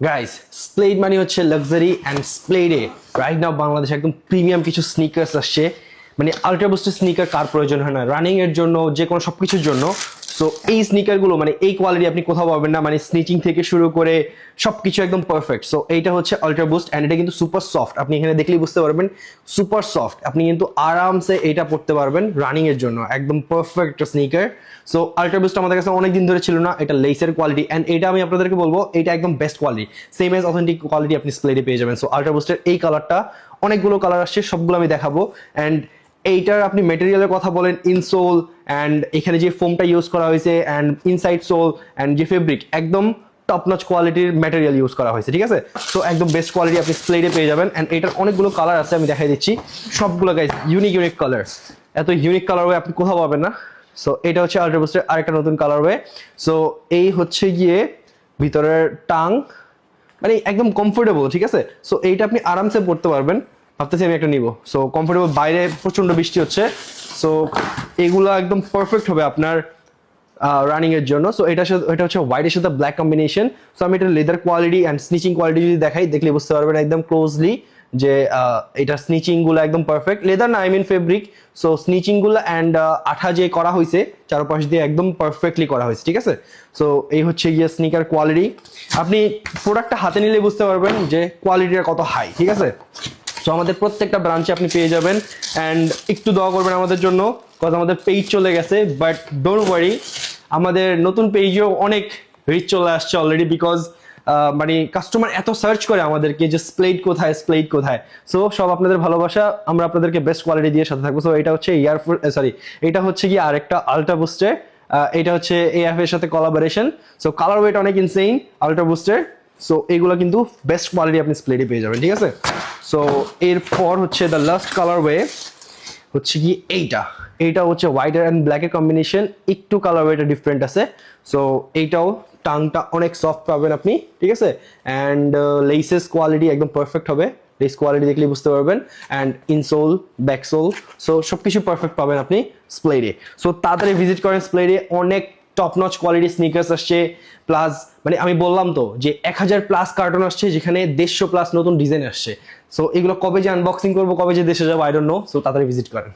Guys স্প্লেড মানে হচ্ছে luxury and স্প্লেডে রাইট নাও বাংলাদেশে একদম প্রিমিয়াম কিছু স্নিকার্স আসছে। মানে আলট্রা বুস্টের স্নিকার কার প্রয়োজন হয় না? রানিংয়ের জন্য যে কোনো সব কিছুর জন্য। সো এই স্নিকারগুলো মানে এই কোয়ালিটি আপনি কোথাও পাবেন না মানে স্নিচিং থেকে শুরু করে সবকিছু একদম পারফেক্ট সো এইটা হচ্ছে আলট্রা বুস্ট অ্যান্ড এটা কিন্তু সুপার সফট আপনি এখানে দেখলেই বুঝতে পারবেন সুপার সফট আপনি কিন্তু আরামসে এটা পড়তে পারবেন রানিং এর জন্য, একদম perfect sneaker so ultra boost আমাদের কাছে অনেক দিন ধরে ছিল না, এটা লেসের কোয়ালিটি অ্যান্ড এটা আমি আপনাদেরকে বলব, এটা একদম best quality same as authentic quality আপনি স্প্লেডে পেয়ে যাবেন. সো আলট্রা বুস্টের এই কালারটা অনেকগুলো কালার আসছে, সবগুলো আমি দেখাবো অ্যান্ড এইটার আপনি মেটেরিয়ালের কথা বলেন ইনসোল অ্যান্ড এখানে যে ফোমটা ইউজ করা হয়েছে অ্যান্ড ইনসাইড সোল অ্যান্ড যে ফেব্রিক একদম টপ নচ কোয়ালিটির ম্যাটেরিয়াল ইউজ করা হয়েছে, ঠিক আছে? তো একদম বেস্ট কোয়ালিটি আপনি স্প্লেডে পেয়ে যাবেন অ্যান্ড এটার অনেকগুলো কালার আছে, আমি দেখাই দিচ্ছি। সবগুলো গাইজ ইউনিক ইউনিক কালার এত ইউনিক কালার আপনি কোথাও পাবেন না। সো এটা হচ্ছে আল্ট্রা বুস্টের আরেকটা নতুন কালার ওয়ে সো এই হচ্ছে গিয়ে ভিতরের টাং মানে একদম কমফোর্টেবল ঠিক আছে? সো এইটা আপনি আরামসে পড়তে পারবেন। ভাবতেছি আমি একটা নিব। সো কমফোর্টেবল বাইরে প্রচণ্ড বৃষ্টি হচ্ছে। সো এগুলো একদম পারফেক্ট হবে আপনার রানিং এর জন্য। সো এটা এটা হচ্ছে হোয়াইটের সাথে ব্ল্যাক কম্বিনেশন সো আমি এটা leather quality and stitching quality যদি দেখাই, দেখলে বুঝতে পারবেন একদম ক্লোজলি যে এটা স্নিচিংগুলো একদম পারফেক্ট লেদার না আই মিন ফেব্রিক সো স্নিচিংগুলো অ্যান্ড আঠা যে করা হয়েছে চারপাশ দিয়ে একদম পারফেক্টলি করা হয়েছে ঠিক আছে? সো এই হচ্ছে গিয়ে স্নিকার কোয়ালিটি আপনি প্রোডাক্টটা হাতে নিলে বুঝতে পারবেন যে কোয়ালিটিটা কত হাই ঠিক আছে? সো আমাদের প্রত্যেকটা ব্রাঞ্চে আপনি পেয়ে যাবেন। অ্যান্ড একটু দোয়া করবেন আমাদের জন্য কজ আমাদের পেজ চলে গেছে। বাট ডোন্ট ওয়ারি আমাদের নতুন পেজেও অনেক রিচ চলে আসছে অলরেডি বিকজ মানে কাস্টমার এত সার্চ করে আমাদেরকে যে স্প্লেড কোথায় স্প্লেড কোথায়। সো সব আপনাদের ভালোবাসা, আমরা আপনাদেরকে বেস্ট কোয়ালিটি দিয়ে সাথে থাকব। সো এটা হচ্ছে ইয়ারফোন সরি এটা হচ্ছে কি আরেকটা আলট্রা বুস্টের এটা হচ্ছে এএফ এর সাথে কোলাবোরেশন সো কালার ওয়েট অনেক ইনসেইন আলট্রা বুস্টের সো এগুলো কিন্তু বেস্ট কোয়ালিটি আপনি স্প্লেডে পেয়ে যাবেন, ঠিক আছে? সো এরপর হচ্ছে দ্য লাস্ট কালার ওয়ে হচ্ছে কি এইটা। এইটা হচ্ছে হোয়াইট অ্যান্ড ব্ল্যাকের কম্বিনেশন একটু কালার ওয়েটা ডিফারেন্ট আছে। সো এইটাও টাংটা অনেক সফট পাবেন আপনি, ঠিক আছে? অ্যান্ড লেসেস কোয়ালিটি একদম পারফেক্ট হবে। লেস কোয়ালিটি দেখলে বুঝতে পারবেন। অ্যান্ড ইনসোল ব্যাকসোল সো সব কিছু পারফেক্ট পাবেন আপনি স্প্লেডে সো তাড়াতাড়ি ভিজিট করেন স্প্লেডে অনেক টপ নচ কোয়ালিটি স্নিকার্স আসছে প্লাস মানে আমি বললাম তো যে এক হাজার প্লাস কার্টন আসছে, যেখানে দেড়শো প্লাস নতুন ডিজাইন আসছে। সো এগুলো কবে যে আনবক্সিং করব, কবে যে দেশে যাব আই ডোন্ট নো সো তাড়াতাড়ি ভিজিট করেন।